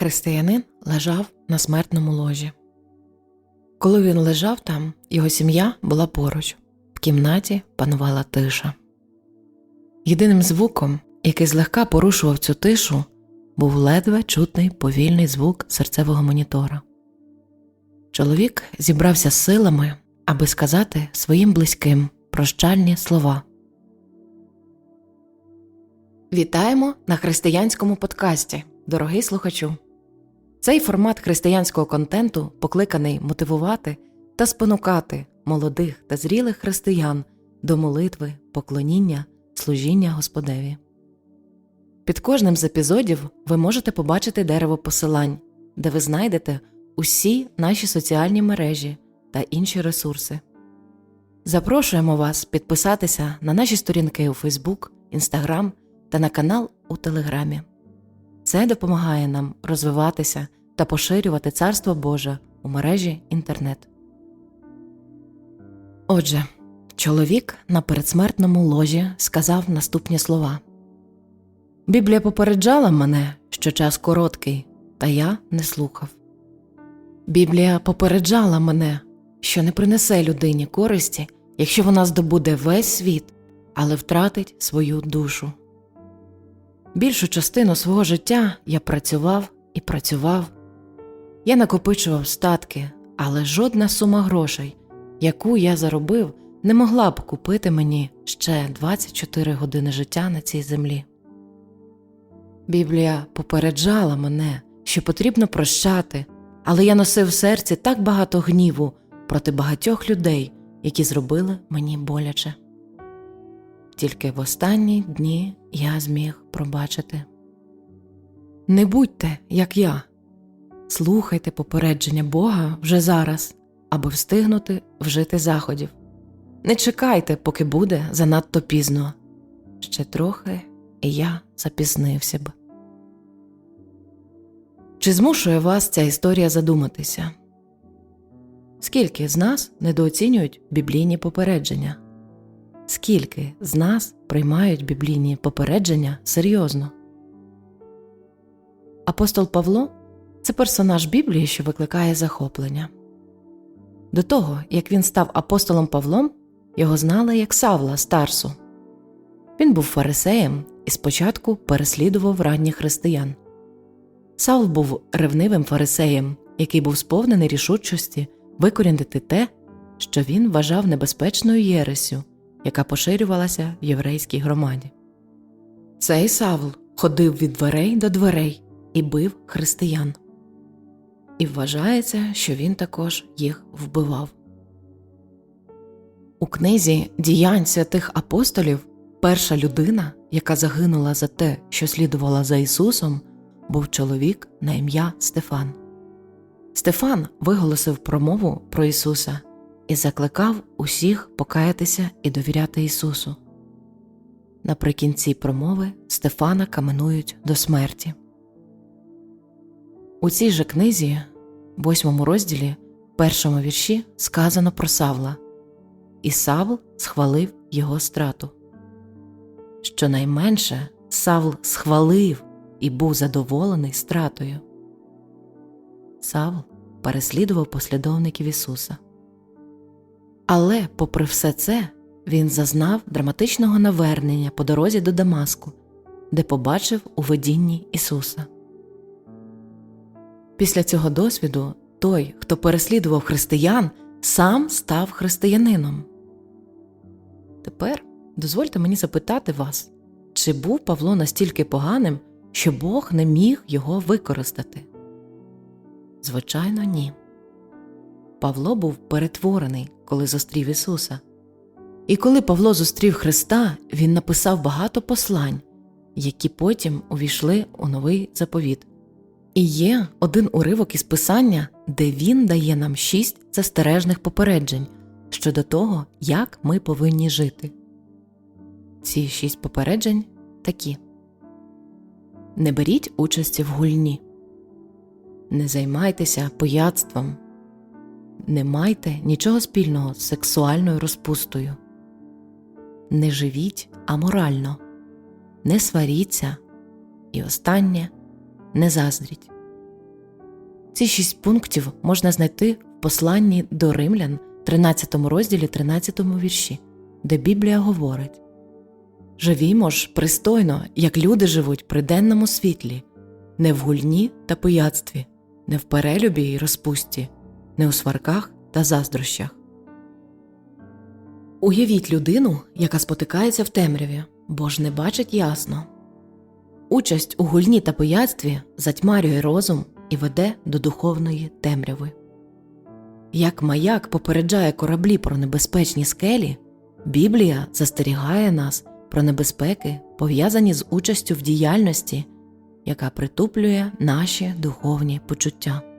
Християнин лежав на смертному ложі. Коли він лежав там, його сім'я була поруч, в кімнаті панувала тиша. Єдиним звуком, який злегка порушував цю тишу, був ледве чутний повільний звук серцевого монітора. Чоловік зібрався з силами, аби сказати своїм близьким прощальні слова. Вітаємо на християнському подкасті, дорогий слухачу. Цей формат християнського контенту покликаний мотивувати та спонукати молодих та зрілих християн до молитви, поклоніння, служіння Господеві. Під кожним з епізодів ви можете побачити дерево посилань, де ви знайдете усі наші соціальні мережі та інші ресурси. Запрошуємо вас підписатися на наші сторінки у Facebook, Instagram та на канал у Телеграмі. Це допомагає нам розвиватися та поширювати Царство Боже у мережі інтернет. Отже, чоловік на передсмертному ложі сказав наступні слова Біблія попереджала мене, що час короткий, та я не слухав. Біблія попереджала мене, що не принесе людині користі, якщо вона здобуде весь світ, але втратить свою душу. Більшу частину свого життя я працював і працював. Я накопичував статки, але жодна сума грошей, яку я заробив, не могла б купити мені ще 24 години життя на цій землі. Біблія попереджала мене, що потрібно прощати, але я носив в серці так багато гніву проти багатьох людей, які зробили мені боляче. Тільки в останні дні я зміг пробачити. Не будьте, як я, слухайте попередження Бога вже зараз, аби встигнути вжити заходів. Не чекайте, поки буде занадто пізно. Ще трохи і я запізнився б. Чи змушує вас ця історія задуматися? Скільки з нас недооцінюють біблійні попередження? Скільки з нас приймають біблійні попередження серйозно? Апостол Павло це персонаж Біблії, що викликає захоплення. До того, як він став апостолом Павлом, його знали як Савла Старсу. Він був фарисеєм і спочатку переслідував ранніх християн. Савл був ревнивим фарисеєм, який був сповнений рішучості викорінити те, що він вважав небезпечною єресю, яка поширювалася в єврейській громаді. Цей Савл ходив від дверей до дверей і бив християн. І вважається, що він також їх вбивав. У книзі діянь святих апостолів перша людина, яка загинула за те, що слідувала за Ісусом, був чоловік на ім'я Стефан. Стефан виголосив промову про Ісуса і закликав усіх покаятися і довіряти Ісусу. Наприкінці промови Стефана каменують до смерті. У цій же книзі, восьмому розділі, першому вірші, сказано про Савла, і Савл схвалив його страту. Щонайменше Савл схвалив і був задоволений стратою. Савл переслідував послідовників Ісуса. Але, попри все це, він зазнав драматичного навернення по дорозі до Дамаску, де побачив у видінні Ісуса. Після цього досвіду той, хто переслідував християн, сам став християнином. Тепер дозвольте мені запитати вас, чи був Павло настільки поганим, що Бог не міг його використати? Звичайно, ні. Павло був перетворений, коли зустрів Ісуса. І коли Павло зустрів Христа, він написав багато послань, які потім увійшли у новий заповіт. І є один уривок із писання, де він дає нам шість застережних попереджень щодо того, як ми повинні жити. Ці шість попереджень такі Не беріть участі в гульні, не займайтеся пияцтвом, не майте нічого спільного з сексуальною розпустою, не живіть аморально, не сваріться, і останнє не заздріть. Ці шість пунктів можна знайти в посланні до римлян, 13 розділі, 13 вірші, де Біблія говорить. Живімо ж пристойно, як люди живуть при денному світлі, не в гульні та пияцтві, не в перелюбі й розпусті, не у сварках та заздрощах. Уявіть людину, яка спотикається в темряві, бо ж не бачить ясно. Участь у гульні та пияцтві затьмарює розум і веде до духовної темряви. Як маяк попереджає кораблі про небезпечні скелі, Біблія застерігає нас про небезпеки, пов'язані з участю в діяльності, яка притуплює наші духовні почуття.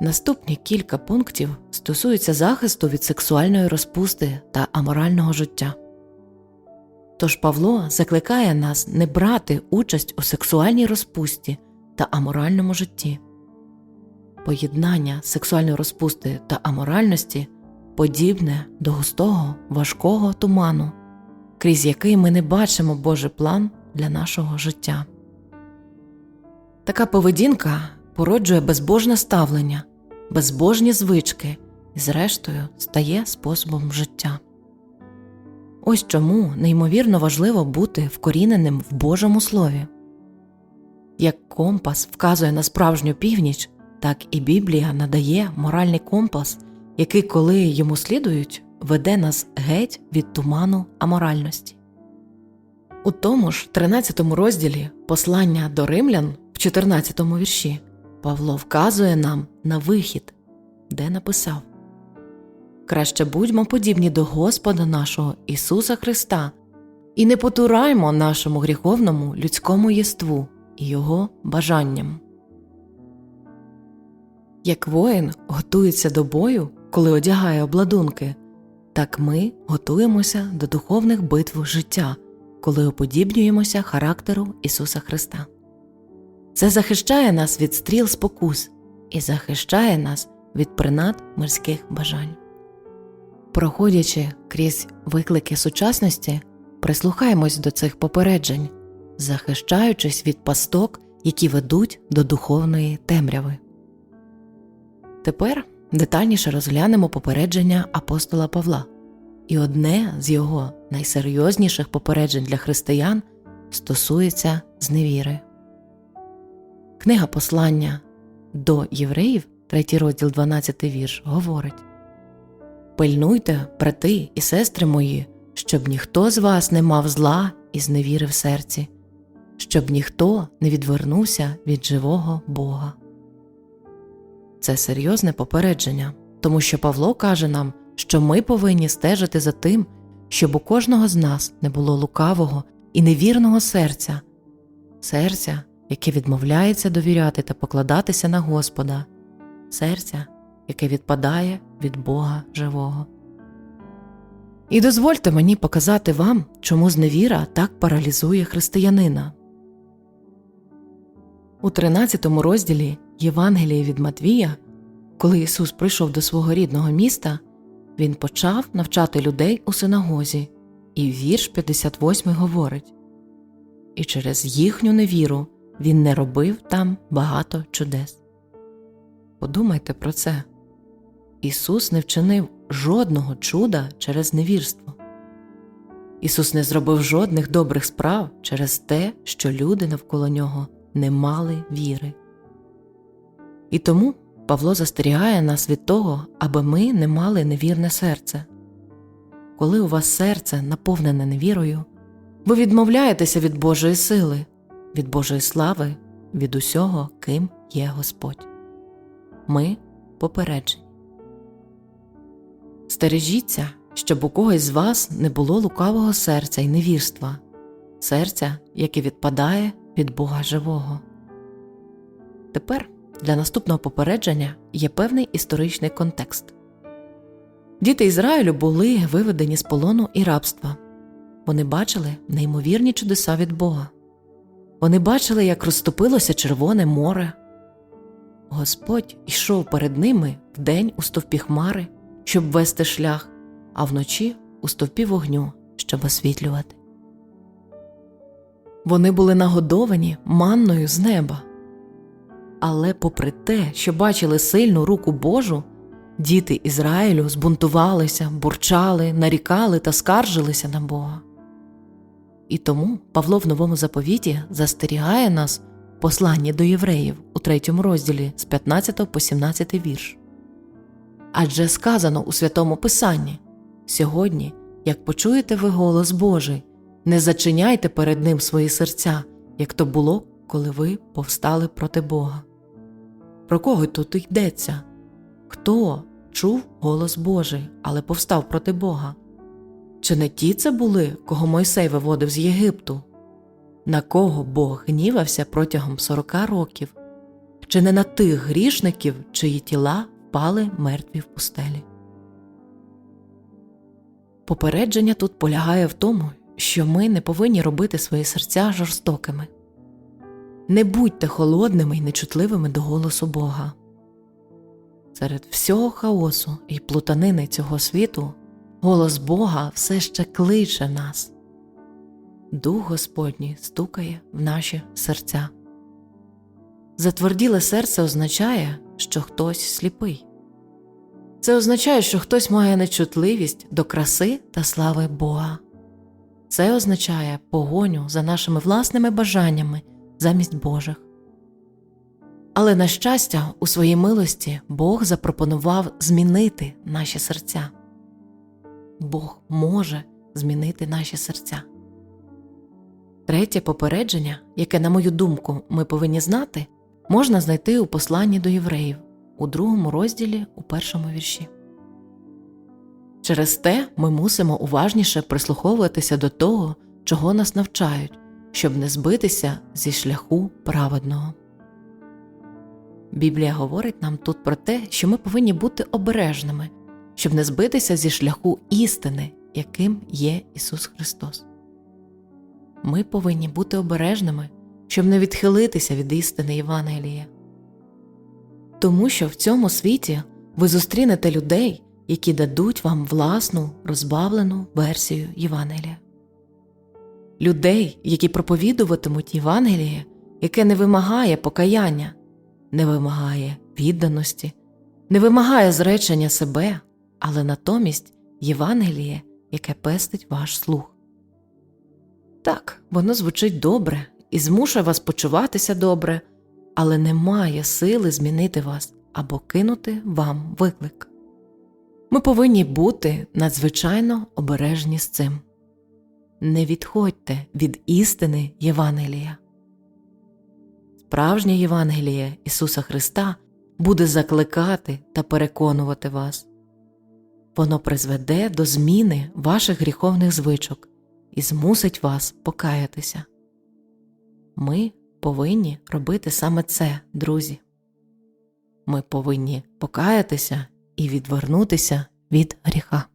Наступні кілька пунктів стосуються захисту від сексуальної розпусти та аморального життя. Тож Павло закликає нас не брати участь у сексуальній розпусті та аморальному житті. Поєднання сексуальної розпусти та аморальності подібне до густого важкого туману, крізь який ми не бачимо Божий план для нашого життя. Така поведінка породжує безбожне ставлення, безбожні звички і, зрештою, стає способом життя. Ось чому неймовірно важливо бути вкоріненим в Божому Слові. Як компас вказує на справжню північ, так і Біблія надає моральний компас, який, коли йому слідують, веде нас геть від туману аморальності. У тому ж 13 розділі послання до римлян в 14 вірші Павло вказує нам на вихід, де написав Краще будьмо подібні до Господа нашого Ісуса Христа і не потураймо нашому гріховному людському єству і Його бажанням. Як воїн готується до бою, коли одягає обладунки, так ми готуємося до духовних битв життя, коли уподібнюємося характеру Ісуса Христа. Це захищає нас від стріл спокус і захищає нас від принад мирських бажань. Проходячи крізь виклики сучасності, прислухаємось до цих попереджень, захищаючись від пасток, які ведуть до духовної темряви. Тепер детальніше розглянемо попередження апостола Павла, і одне з його найсерйозніших попереджень для християн стосується зневіри. Книга послання до євреїв, 3 розділ 12 вірш, говорить Пильнуйте, брати і сестри мої, щоб ніхто з вас не мав зла і зневіри в серці, щоб ніхто не відвернувся від живого Бога. Це серйозне попередження, тому що Павло каже нам, що ми повинні стежити за тим, щоб у кожного з нас не було лукавого і невірного серця, серця, яке відмовляється довіряти та покладатися на Господа, серця, яке відпадає від Бога живого. І дозвольте мені показати вам, чому зневіра так паралізує християнина. У 13 розділі Євангелії від Матвія, коли Ісус прийшов до свого рідного міста, Він почав навчати людей у синагозі, і вірш 58 говорить І через їхню невіру Він не робив там багато чудес. Подумайте про це. Ісус не вчинив жодного чуда через невірство. Ісус не зробив жодних добрих справ через те, що люди навколо нього не мали віри. І тому Павло застерігає нас від того, аби ми не мали невірне серце. Коли у вас серце наповнене невірою, ви відмовляєтеся від Божої сили, від Божої слави, від усього, ким є Господь. Ми попереджені. Стережіться, щоб у когось з вас не було лукавого серця і невірства, серця, яке відпадає від Бога живого. Тепер для наступного попередження є певний історичний контекст. Діти Ізраїлю були виведені з полону і рабства. Вони бачили неймовірні чудеса від Бога. Вони бачили, як розступилося Червоне море. Господь йшов перед ними вдень у стовпі хмари, щоб вести шлях, а вночі у стовпі вогню, щоб освітлювати. Вони були нагодовані манною з неба. Але попри те, що бачили сильну руку Божу, діти Ізраїлю збунтувалися, бурчали, нарікали та скаржилися на Бога. І тому Павло в новому заповіті застерігає нас в посланні до євреїв у третьому розділі з 15 по 17 вірш. Адже сказано у святому Писанні сьогодні, як почуєте ви голос Божий, не зачиняйте перед Ним свої серця, як то було, коли ви повстали проти Бога. Про кого тут йдеться? Хто чув голос Божий, але повстав проти Бога? Чи не ті це були, кого Мойсей виводив з Єгипту? На кого Бог гнівався протягом сорока років? Чи не на тих грішників, чиї тіла впали мертві в пустелі? Попередження тут полягає в тому, що ми не повинні робити свої серця жорстокими. Не будьте холодними і нечутливими до голосу Бога. Серед всього хаосу і плутанини цього світу голос Бога все ще кличе нас. Дух Господній стукає в наші серця. Затверділе серце означає, що хтось сліпий. Це означає, що хтось має нечутливість до краси та слави Бога. Це означає погоню за нашими власними бажаннями замість Божих. Але, на щастя, у своїй милості Бог запропонував змінити наші серця. Бог може змінити наші серця. Третє попередження, яке, на мою думку, ми повинні знати, можна знайти у посланні до євреїв у другому розділі у першому вірші. Через те ми мусимо уважніше прислуховуватися до того, чого нас навчають, щоб не збитися зі шляху праведного. Біблія говорить нам тут про те, що ми повинні бути обережними, щоб не збитися зі шляху істини, яким є Ісус Христос. Ми повинні бути обережними, щоб не відхилитися від істини Євангелія. Тому що в цьому світі ви зустрінете людей, які дадуть вам власну розбавлену версію Євангелія. Людей, які проповідуватимуть Євангеліє, яке не вимагає покаяння, не вимагає відданості, не вимагає зречення себе, але натомість Євангеліє, яке пестить ваш слух. Так, воно звучить добре і змушує вас почуватися добре, але не має сили змінити вас або кинути вам виклик. Ми повинні бути надзвичайно обережні з цим. Не відходьте від істини Євангелія. Справжнє Євангеліє Ісуса Христа буде закликати та переконувати вас. Воно призведе до зміни ваших гріховних звичок і змусить вас покаятися. Ми повинні робити саме це, друзі. Ми повинні покаятися і відвернутися від гріха.